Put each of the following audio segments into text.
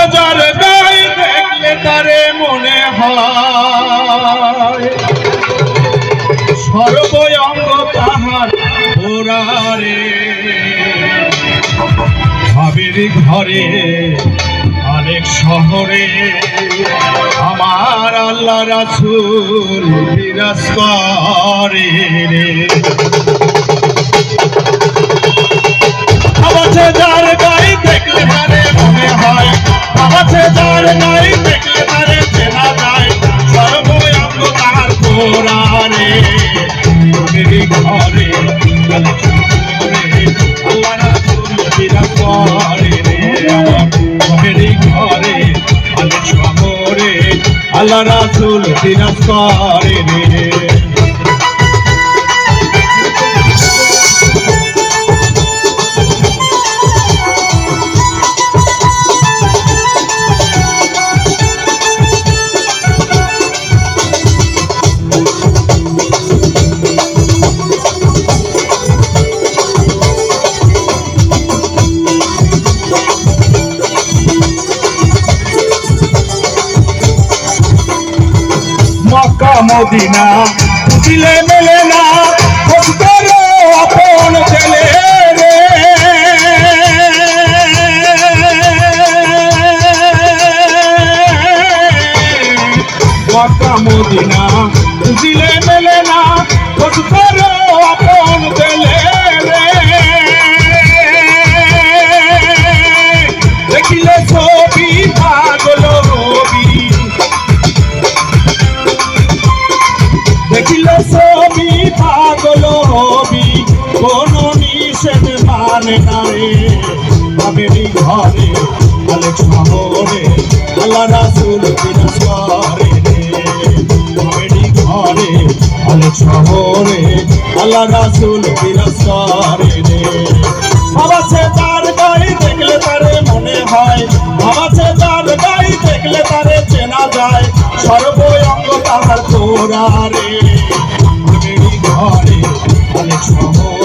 ভাবাছে যার গায়ে দেখলে তারে মনে হয়। সর্বঙ্গ তাহার ওরারে ভাবের ঘরে আরেক শহরে আমার আল্লাহ রাসুল বিরাজ করে যার গায়ে দেখলে তারে চেনা যায়। সর্বঙ্গ তার কোরআনে মেরি ঘরে আল্লাহ রাসূল বিরাজ করে রে। মদিনা। দিলে মেলে না খোঁজদের আপন ছেলে রে। মক্কা মদিনা রে ঘরে আলেক শহরে আল্লাহ রাসুল বিরাজ করে রে ঘরে আলেক শহরে আল্লাহ রাসুল বিরাজ করে রে তার গায়ে দেখলে তারে মনে হয়। বাবাছে তার দেখলে তারে চেনা যায়। সর্বঙ্গ তাহার তোরারে। আমেরি ঘরে অনেক শহরে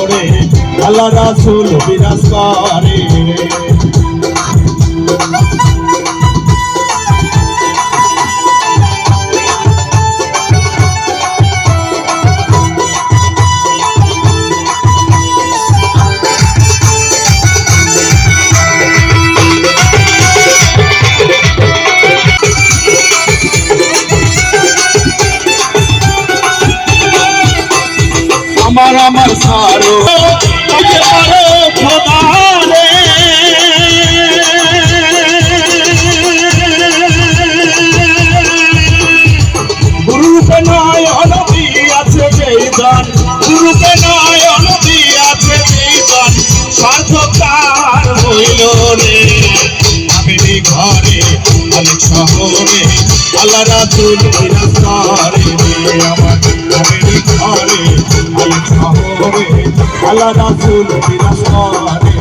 আল্লাহ রাসুল বিরাজ করে। আমার আমার সারো। আগে পারো খোদা রে গুরুপে নয় অনবি আছে যেই গান গুরুপে নয় অনবি আছে যেই গান সার্থকার হইল রে। আমেরি ঘরে অনেক শহরে আল্লাহ রাসুল আল্লাহ রাসুল বিরাজ করে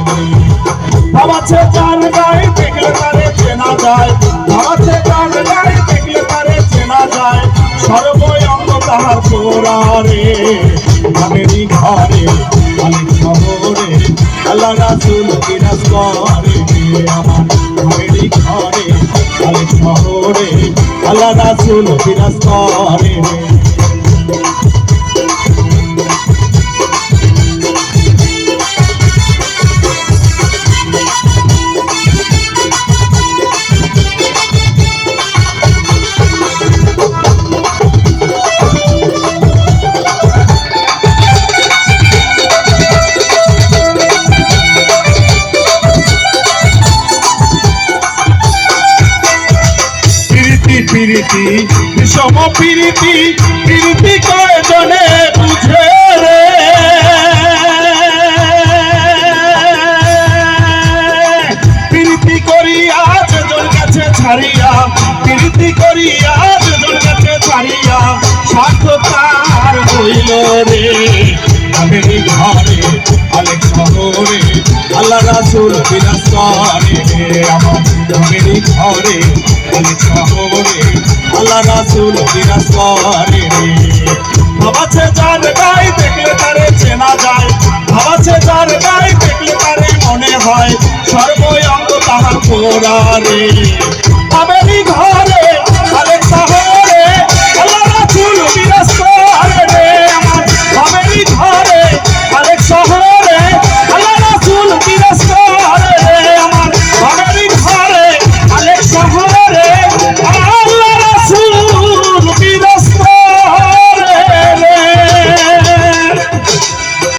ভাবাছে যার গায়ে দেখলে তারে চেনা যায়। ভাবাছে যার গায়ে দেখলে তারে চেনা যায়। সর্বঙ্গ তাহার কোরআনে আমেরি ঘরে অনেক শহরে। আল্লাহ রাসুল বিরাজ করে আমার আমেরি ঘরে অনেক শহরে। আল্লাহ রাসুল বিরাজ করে প্রীতি, বিষম প্রীতি প্রীতি কয়জনে বুঝে রে? প্রীতি করিয়া যেজন কাছে ছাড়িয়া, প্রীতি করিয়া যেজন কাছে ছাড়িয়া, স্বার্থ তার হইল রে। আমেরি ঘরে অনেক শহরে আল্লাহ রাসুল বিরাজ করে আমার আমেরি ঘরে অনেক শহরে আল্লাহ রাসুল বিরাজ করে রে ভাবাছে যার গায়ে দেখলে